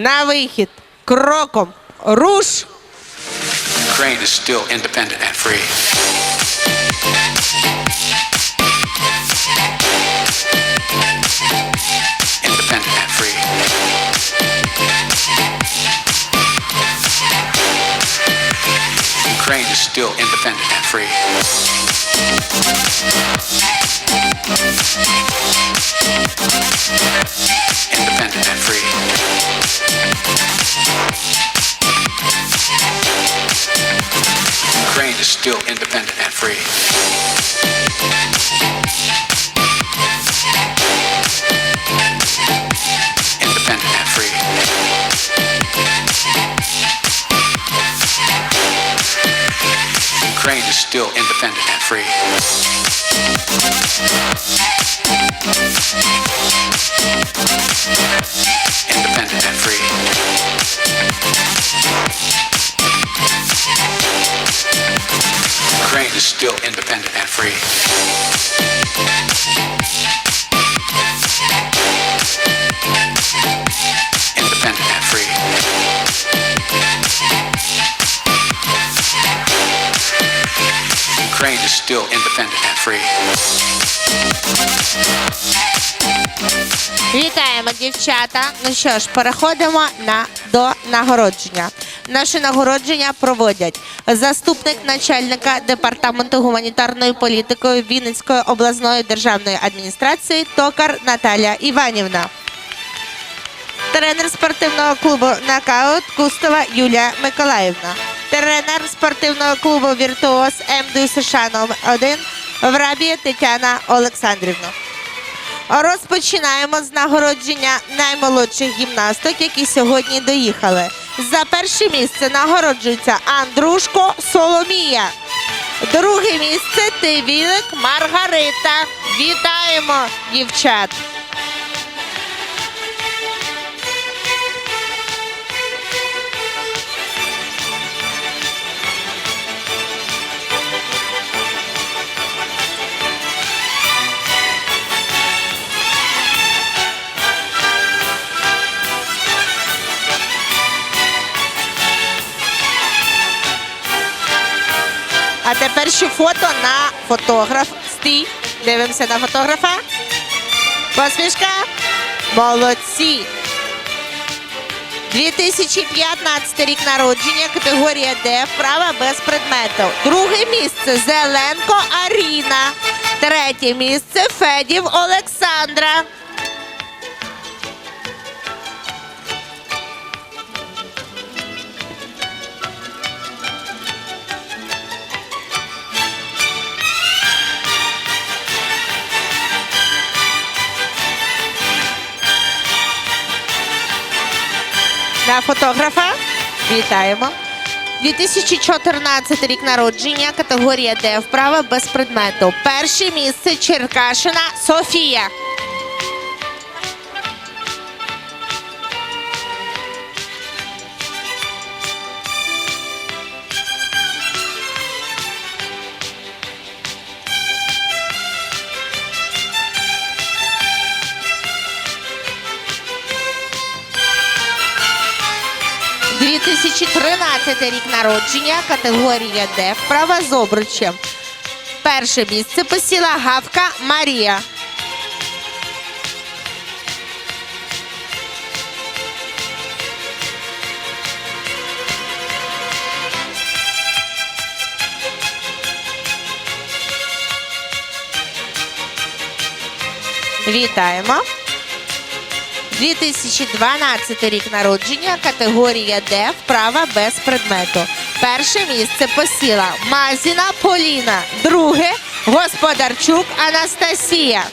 на вихід. Кроком. Руш. Ukraine is still independent and free. Independent and free. Ukraine is still independent and free. Free. Is still independent and free. Independent and free. Ukraine is still independent and free. Вітаємо, дівчата. Ну що ж, переходимо на до нагородження. Наше нагородження проводять заступник начальника департаменту гуманітарної політики Вінницької обласної державної адміністрації Токар Наталія Іванівна. Тренер спортивного клубу Нокаут Кустова Юлія Миколаївна. Тренер спортивного клубу Віртуоз МДУ США номер 1 Врабія Тетяна Олександрівна. Розпочинаємо з нагородження наймолодших гімнасток, які сьогодні доїхали. За перше місце нагороджується Андрушко Соломія. Друге місце Тивілик Маргарита. Вітаємо дівчат! А тепер ще фото на фотограф. Стій. Дивимося на фотографа. Посмішка. Молодці. 2015 рік народження, категорія Д, вправа без предмету. Друге місце Зеленко Аріна. Третє місце Федів Олександра. Фотографа. Вітаємо. 2014 рік народження, категорія Д, вправа без предмету. Перше місце Черкашина Софія. – рік народження, категорія Д, вправа з обручем. Перше місце посіла Гавка Марія. Вітаємо. 2012 рік народження, категорія Д, вправа без предмету. Перше місце посіла Мазіна Поліна. Друге Господарчук Анастасія.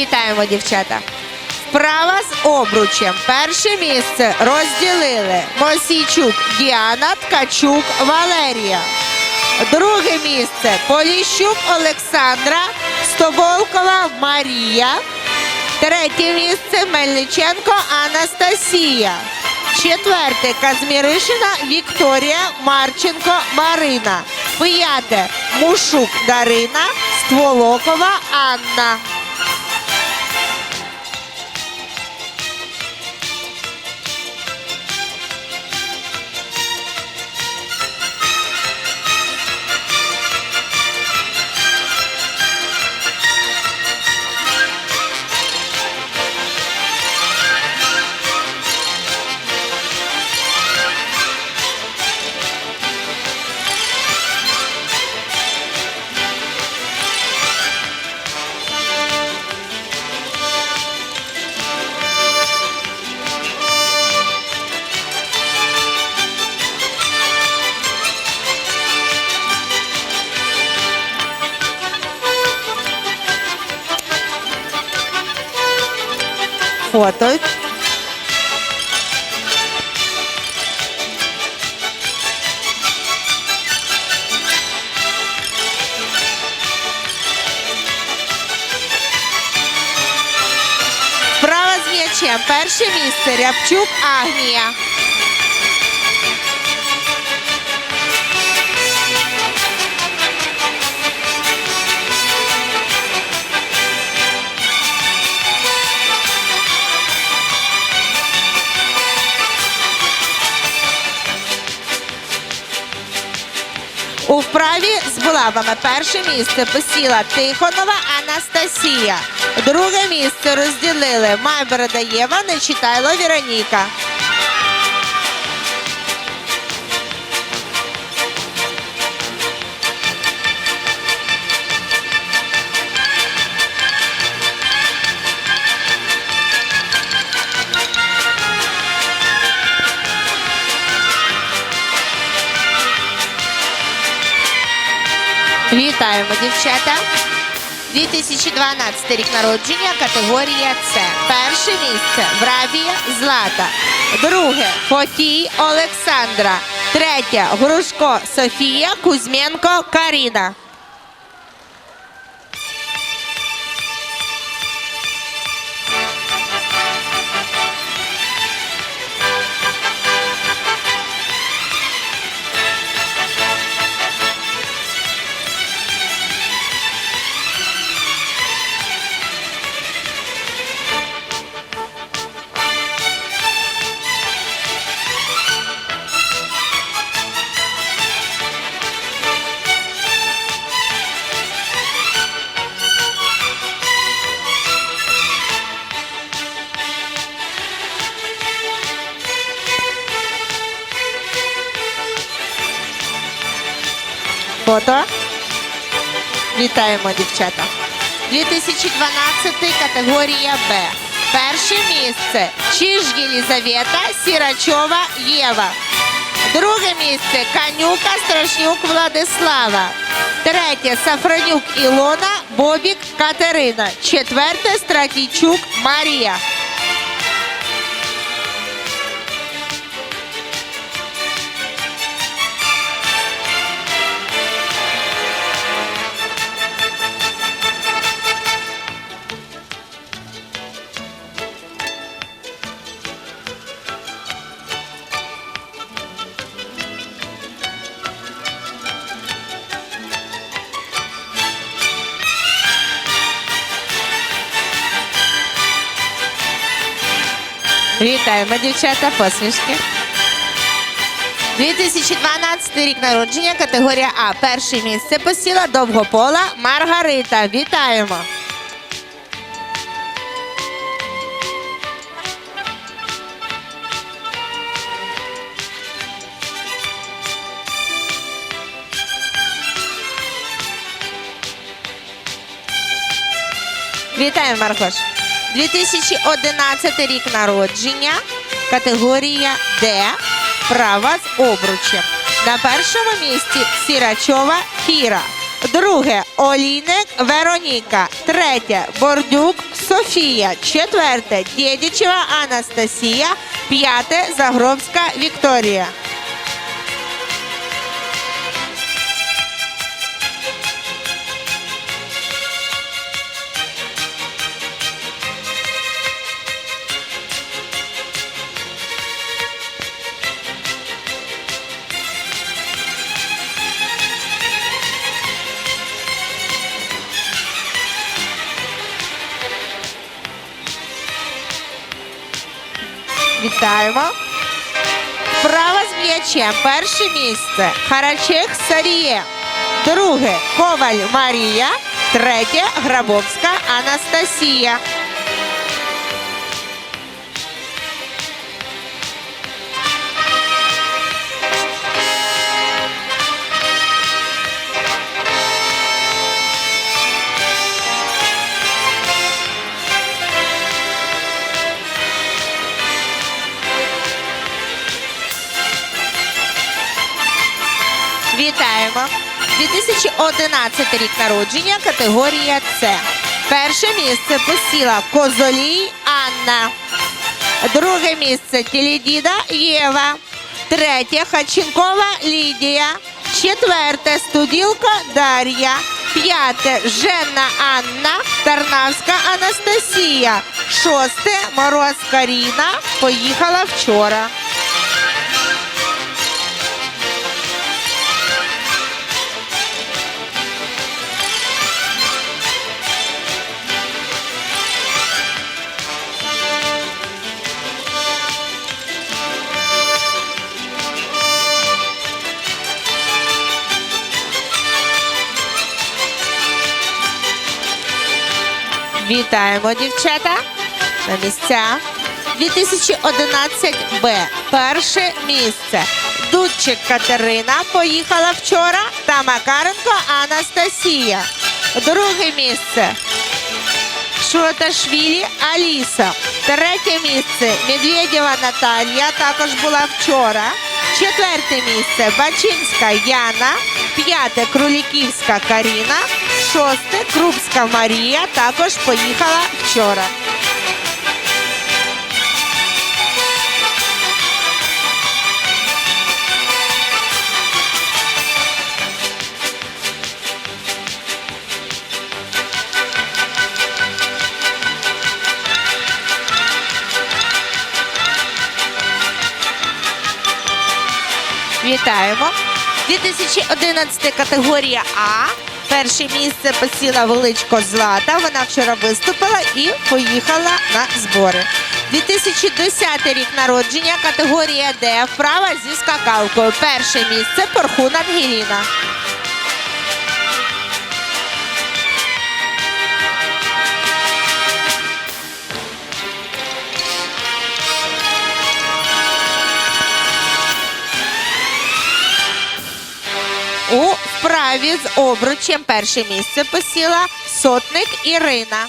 Вітаємо, дівчата. Вправа з обручем. Перше місце розділили Мосійчук Діана, Ткачук Валерія. Друге місце Поліщук Олександра, Стоболкова Марія. Третє місце Мельниченко Анастасія. Четверте Казміришина Вікторія Марченко Марина. П'яте Мушук Дарина Стволокова Анна. Фото. Справа з м'ячем. Перше місце Рябчук Агнія. Вправі з булавами перше місце посіла Тихонова Анастасія. Друге місце розділили Майбородаєва, Нечитайло Віроніка. Вітаємо, дівчата. 2012 рік народження, категорія С. Перше місце Врабія Злата. Друге Фотій Олександра. Третє Грушко Софія Кузьменко Каріна. Фото. Вітаємо, дівчата. 2012 категорія Б. Перше місце Чиж Єлізавета Сірачова Єва. Друге місце Канюка Страшнюк Владислава. Третє Сафронюк Ілона Бобік Катерина. Четверте Стратійчук Марія. Вітаємо, дівчата, посмішки. 2012 рік народження, категорія А. Перше місце посіла довгопола Маргарита. Вітаємо. Вітаємо, Маргош. 2011 рік народження, категорія Д. Права з обручем. На першому місці Сірачова Кіра. Друге Олійник Вероніка. Третє Бордюк Софія. Четверте Дєдічева Анастасія. П'яте Загробська Вікторія. Вітаємо. Справа з м'ячем. Перше місце Харачех Саріє. Друге Коваль Марія. Третє Грабовська Анастасія. Вітаємо! 2011 рік народження, категорія С. Перше місце посіла Козолій Анна. Друге місце Тілідіда Єва. Третє Хаченкова Лідія. Четверте Студілка Дар'я. П'яте Женна Анна. Тарнавська Анастасія. Шосте Мороз Каріна. Поїхала вчора. Вітаємо, дівчата. На місця. 2011 Б. Перше місце. Дудчик Катерина поїхала вчора та Макаренко Анастасія. Друге місце. Шураташвілі Аліса. Третє місце Медведєва Наталія також була вчора. Четверте місце Бачинська Яна. П'яте Круліківська Каріна. Шосте Крупська Марія також поїхала вчора. Вітаємо. 2011 категорія А. Перше місце посіла величко Злата. Вона вчора виступила і поїхала на збори. 2010 рік народження, категорія Д. Вправа зі скакалкою. Перше місце Порхун Ангеліна. Вправі з обручем перше місце посіла сотник Ірина.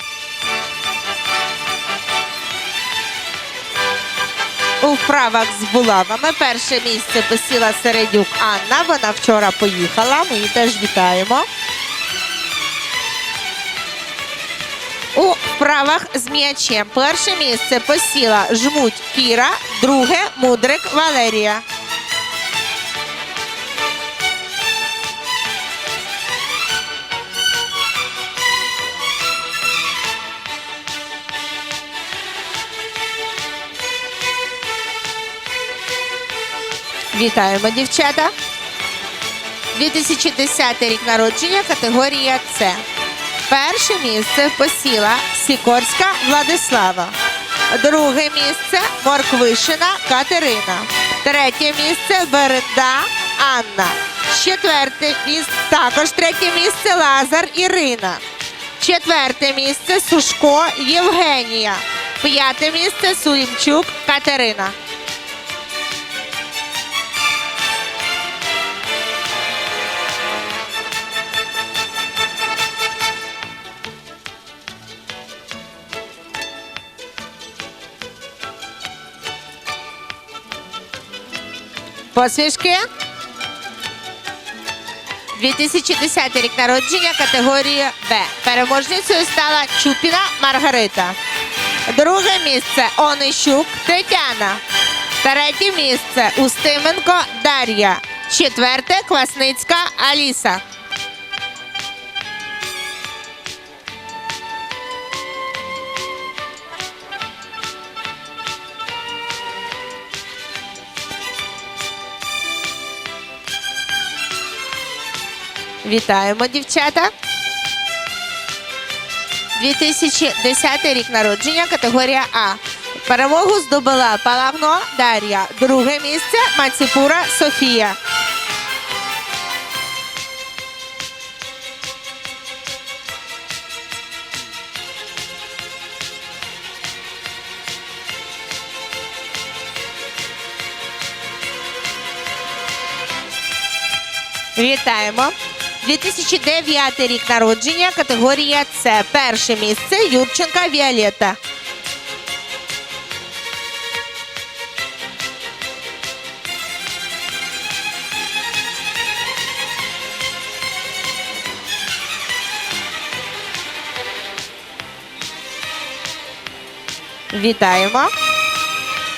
У вправах з булавами перше місце посіла Середюк Анна. Вона вчора поїхала. Ми її теж вітаємо. У вправах з м'ячем перше місце посіла жмуть Кіра, друге мудрик Валерія. Вітаємо, дівчата. 2010 рік народження, категорія С. Перше місце посіла Сікорська Владислава. Друге місце Морквишина Катерина. Третє місце Беренда Анна. Четверте місце також третє місце Лазар Ірина. Четверте місце Сушко Євгенія. П'яте місце Сулімчук Катерина. Посвішки. 2010 рік народження, категорії Б. Переможницею стала Чупіна Маргарита. Друге місце Онищук Тетяна. Третє місце Устименко Дар'я. Четверте Квасницька Аліса. Вітаємо, дівчата. 2010 рік народження, категорія А. Перемогу здобула Палагно Дар'я. Друге місце Маціпура Софія. Вітаємо! 2009 рік народження, категорія С. Перше місце Юрченка Віолета. Вітаємо.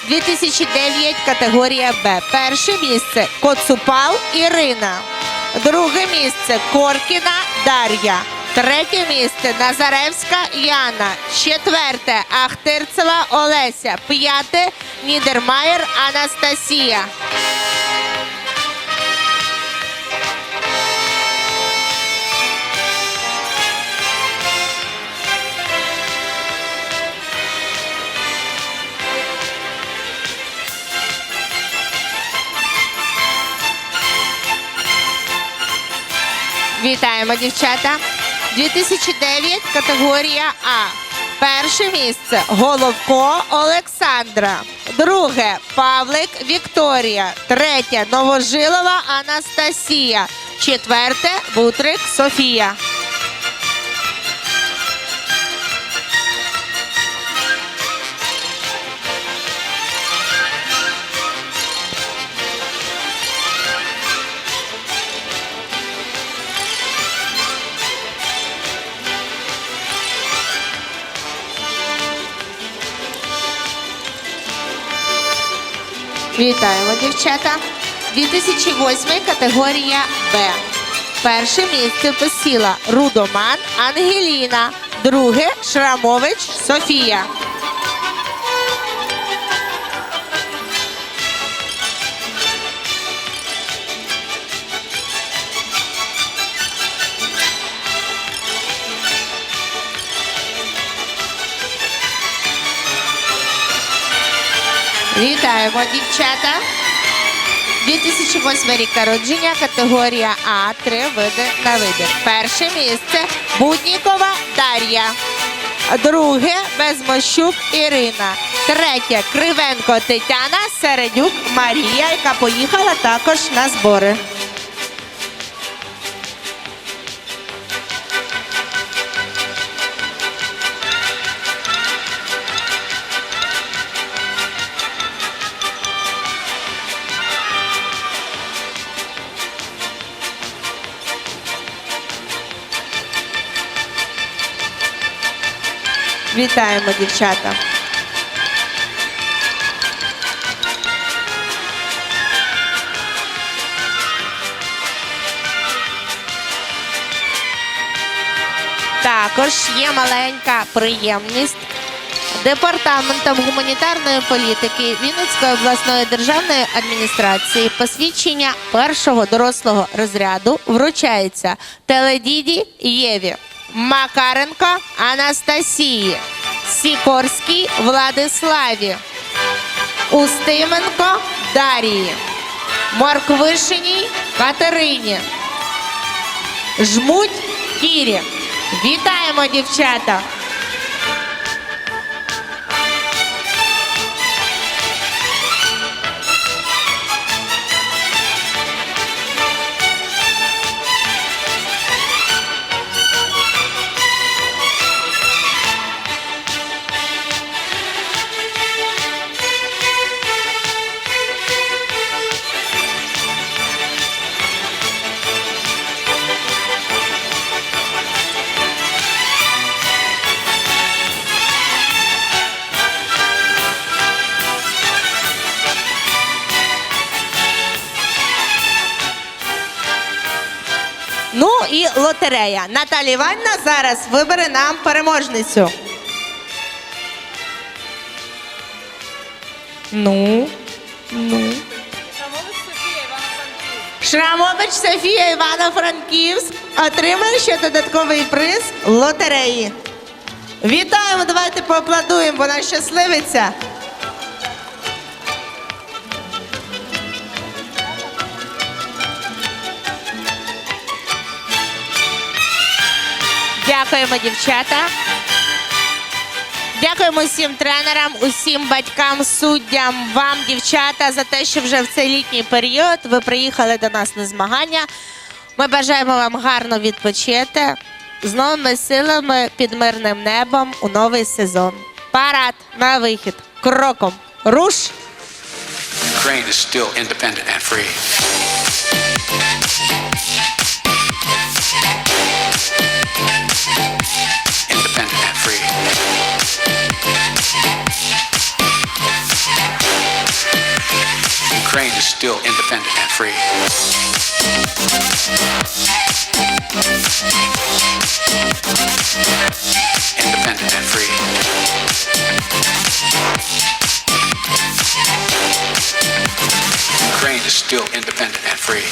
2009 категорія Б. Перше місце Коцупал Ірина. Друге місце Коркіна Дар'я. Третє місце Назаревська Яна. Четверте Ахтирцева Олеся. П'яте Нідермаєр Анастасія. Вітаємо, дівчата. 2009 категорія А. Перше місце Головко Олександра. Друге Павлик Вікторія. Третє Новожилова Анастасія. Четверте Бутрик Софія. Вітаємо, дівчата. 2008 категорія Б. Перше місце посіла Рудоман Ангеліна. Друге Шрамович Софія. Вітаємо, дівчата. 2008 рік народження, категорія А, три види на вибір. Перше місце Буднікова Дар'я. Друге Безмощук Ірина. Третє Кривенко Тетяна, Середюк Марія, яка поїхала також на збори. Вітаємо, дівчата. Також є маленька приємність. Департаментом гуманітарної політики Вінницької обласної державної адміністрації посвідчення першого дорослого розряду вручається Теледіді Єві, Макаренко Анастасії, Сікорській Владиславі, Устименко Дарії, Морквишиній Катерині, Жмуть Кірі. Вітаємо, дівчата! Ну і лотерея. Наталія Іванівна зараз вибере нам переможницю. Ну, ну. Шрамович Софія Івано-Франківськ отримає ще додатковий приз лотереї. Вітаємо, давайте поаплодуємо, вона щасливиця. Дякуємо, дівчата. Дякуємо усім тренерам, усім батькам, суддям, вам, дівчата, за те, що вже в цей літній період ви приїхали до нас на змагання. Ми бажаємо вам гарно відпочити з новими силами під мирним небом у новий сезон. Парад на вихід. Кроком. Руш! Ukraine still independent and free. Ukraine is still independent and free. Independent and free. Ukraine is still independent and free.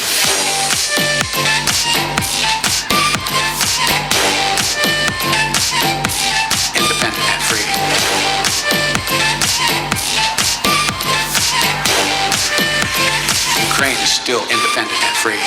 Independent and free.